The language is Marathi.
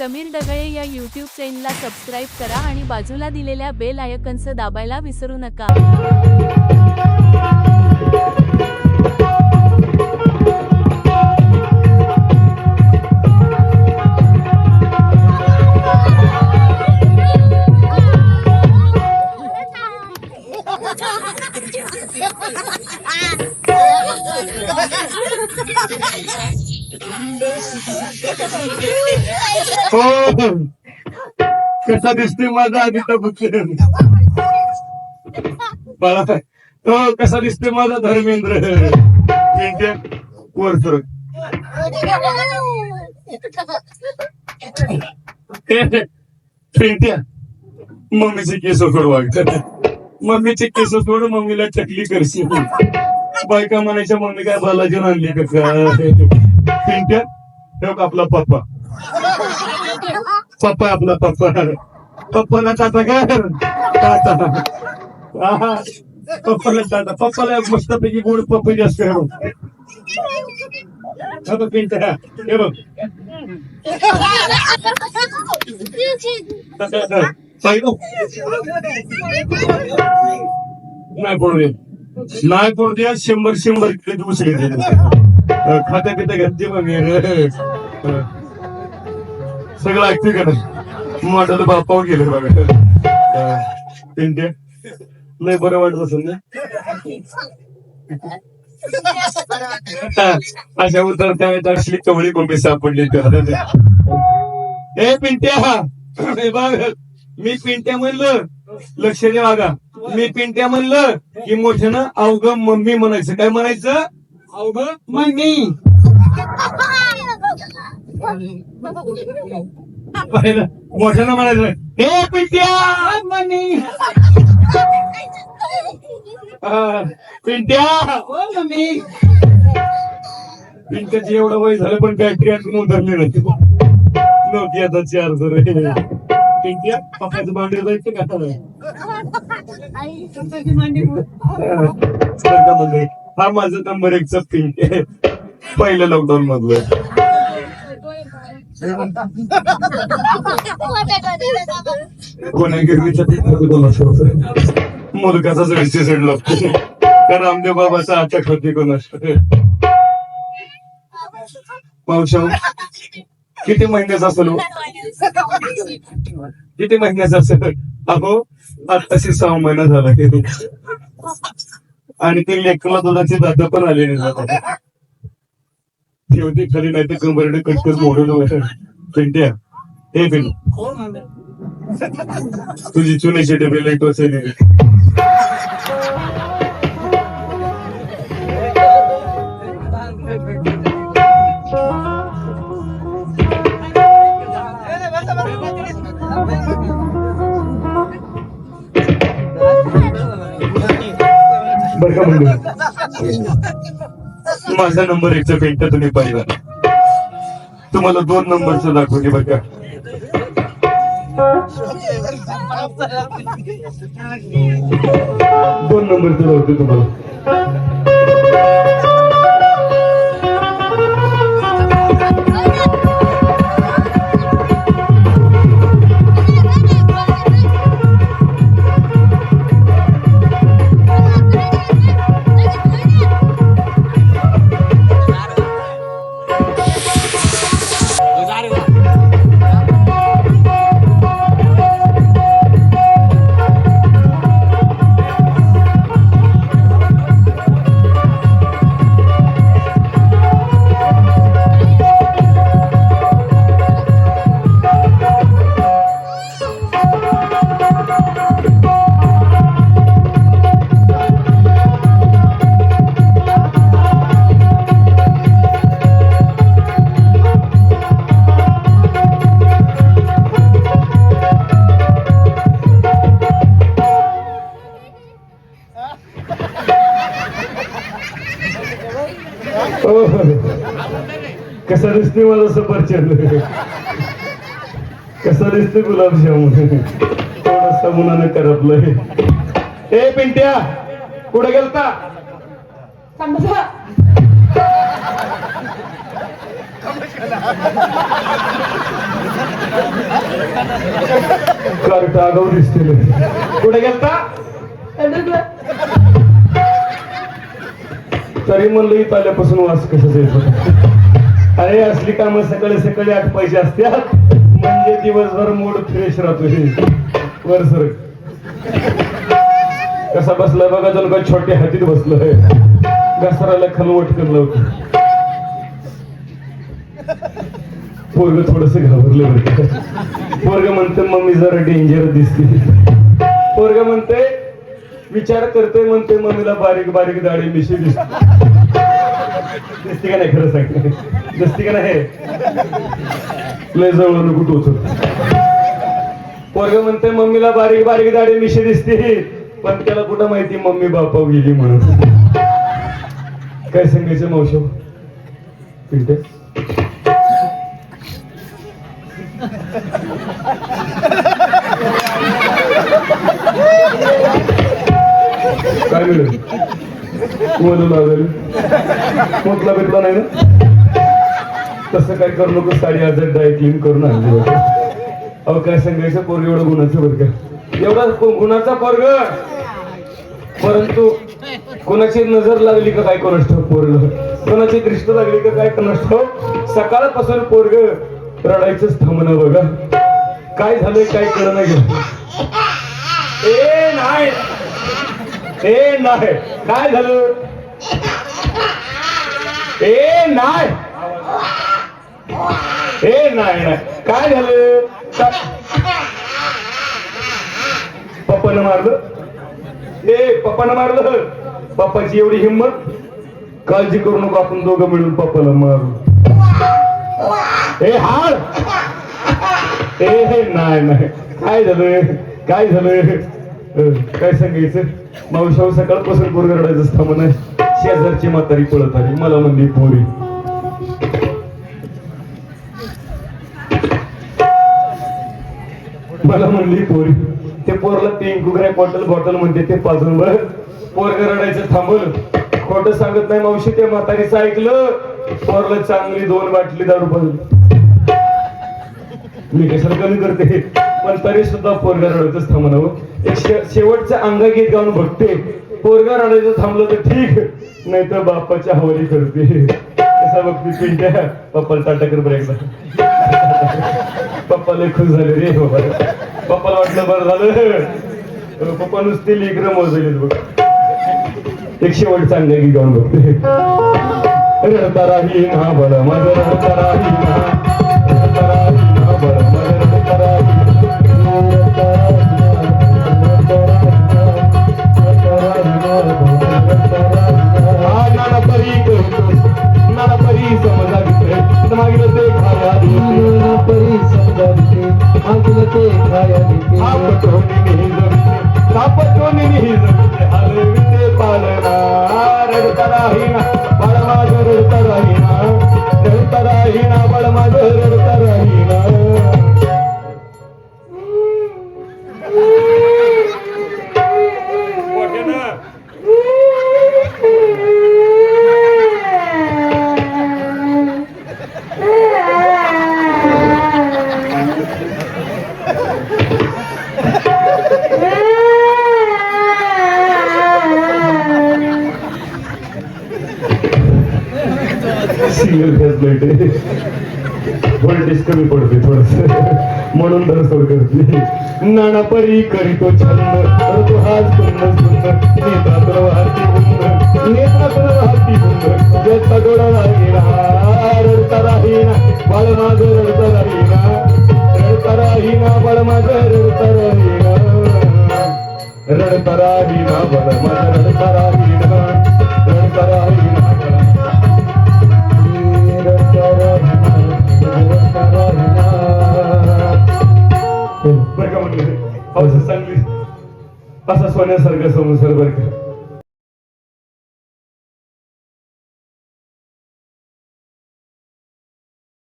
समीर डगळे या यूट्यूब चॅनलला सबस्क्राईब करा आणि बाजूला दिलेल्या बेल आयकनचं दाबायला विसरू नका. हो. कसा दिसते माझा आदित्य पुत्र मला हो कसा दिसते माझा धर्मेंद्र? इंडियन वरसर पिंट्या मम्मीचे केस सोड वागतात मम्मीचे केस सोड मम्मीला चकली करशील. बायका म्हणायच्या मम्मी काय बालाजी आणली का? काय? आपला पप्पा. पप्पा आपला पप्पा. पप्पाला काय. पप्पाला पप्पाला मस्तपैकी गोड पप्पा जास्त. हा बघ. नाही पडू दे. शंभर शंभर दिवस खात्या पित्या घालते मग. सगळं ऐकते का नाही? मॉडेल बापावर गेले बघा. पिंटे लय बरं वाटत असेल ना? अशा उतर त्या असली कवळी कोंबी सापडली त्याला ए पिंट्या हे मी पिंट्या म्हणलं लक्ष द्या बघा. मी पिंट्या म्हणलं की मोठ्यानं अवघ मम्मी म्हणायचं. काय म्हणायचं? अवघ मम्मी. पाहिलं. मोठ्यानं म्हणायचं हे पिंट्या पिंट्या मम्मी एवढं वय झालं पण बॅटरी आणून उतरली नाही. नोकियाचा चार्जर पिंट्या पप्पाचं भांडे जायचं का? स्वर्गामध्ये. हा माझा नंबर एकचा पिंट आहे. पहिल्या लॉकडाऊन मधलं. कोणा गिरणीच्या पिठामध्ये कोणाचं होतं. मुलगाचा जळशी सेड लागतो त्या रामदेव बाबाचा अटक होती कोणाच मावशा किती महिन्याचा असेल हो? किती महिन्याचा असेल? अहो आताशी सहा महिना झाला की आणि ते लेकरला दुधाची दादा पण आलेली जातात ती होती खाली नाही तर कंबरडे कटकस मोडून पिंट्या हे पिंट तुझी चुन्याची डबे लाइट असेल बर का म्हणलं? माझा नंबर एकचा पेंट तुम्ही पाहिला. तुम्हाला दोन नंबरचं दाखवते बरं का. दोन नंबरचं दाखवते तुम्हाला. कसा दिसते मला सफरचंद कसा दिसते गुलाबजामुन थोडासा मुलानं करपलंय. ए पिंट्या कुठे गेलता? कार्ट आगाऊ दिसते कुठे गेलता? तरी म्हणलं इथं आल्यापासून वास कसं येत? अरे असली कामं सकाळी सकाळी आठ पैसे असतात म्हणजे दिवसभर मूड फ्रेश राहतो हे. वर सर. कसा बसला बघा जण का छोट्या हातीत बसलोय. घसराला खलवट करलं होतं पोरग थोडस घाबरले पोरग म्हणते मम्मी जरा डेंजर दिसते. पोरग म्हणते विचार करते म्हणते मम्मीला बारीक बारीक दाढी मिशी दिसते. दिसते का नाही खरं सांग दिसते का नाही लय जवळ कुठं होत? पोरग म्हणते मम्मीला बारीक बारीक दाढी मिशी दिसते. पण त्याला कुठं माहिती? मम्मी बापा गेली म्हणून. काय सांगायचं मावशो? पिंटे? काय मिळेल तुम्हाला लागेल मोतला भेटला नाही ना? तसं काय करू नको साडी हजार ड्राय क्लीन करून आणली होती अहो काय सांगायचं? पोरग एवढं गुणाचं बरं का. एवढा गुणाचा पोरग. परंतु कोणाची नजर लागली का काय कोणास पोरग? कोणाची दृष्ट लागली का काय कोणास सकाळपासून पोरग रडायचंच थांबणं बघा. काय झालंय काय कळ नाही. ए नाही. ए नाही. काय झालं? ए नाही ए नाही नाही काय झालं? पप्पन मारलं? ए पप्पानं मारलं. पप्पाची एवढी हिंमत? काळजी करू नको आपण दोघं मिळून पप्पाला मारू ए हाड. ए हे नाही नाही काय झालं? काय झालं? काय सांगायचं? मावशाव सकाळपासून पोरग रडायचं थांब नाही शेजारची म्हातारी पळत आली. मला म्हणली पोरी. मला म्हणली पोरी. ते पोरला पिंक गुगऱ्या बॉटल बॉटल म्हणते ते पाजून बर पोरग रडायचं थांबवलं खोट सांगत नाही मावशी ते म्हातारीच ऐकलं. पोरला चांगली दोन बाटली दारू पाहिली मी कशाला कमी करते? पण तरी सुद्धा पोरगा रडतच थांबणार हो. एक शे- शेवटचं अंगगीत गाऊन बघते. पोरगा रडायचं थांबलं तर ठीक. नाही तर बापाच्या हवाली करते. कसा बघते पिंट्या? पप्पाला टाटा ब्रेकला बरं पप्पा लय खुश झाले रे बाबा. पप्पाला वाटलं बरं झालं. पप्पा नुसते लेकर मोजले बघ. एक शेवटचं अंगगीत गाऊन बघते. रडता राही ना बरं माझं रडता राही ना. पत्रो मिली पाल सिंगल फेस प्लेट आहे. व्होल्टेज कमी पडते थोडस. म्हणून धरसोड करते नाना परी करीतो छंद. तो हाच सुंदर सुंदर. नेत्रातून वाहती बुंद नेत्रातून वाहती बुंद ज्याचा डोळा लागेला रडता राहीना. बाळ माझं रडता राहीना. रडता राहीना बाळ माझं रडता राहीना. रडता राहीना बाळ माझं रडता राहीना. रडता राहीना सोन्यासारखं संसार बरं का?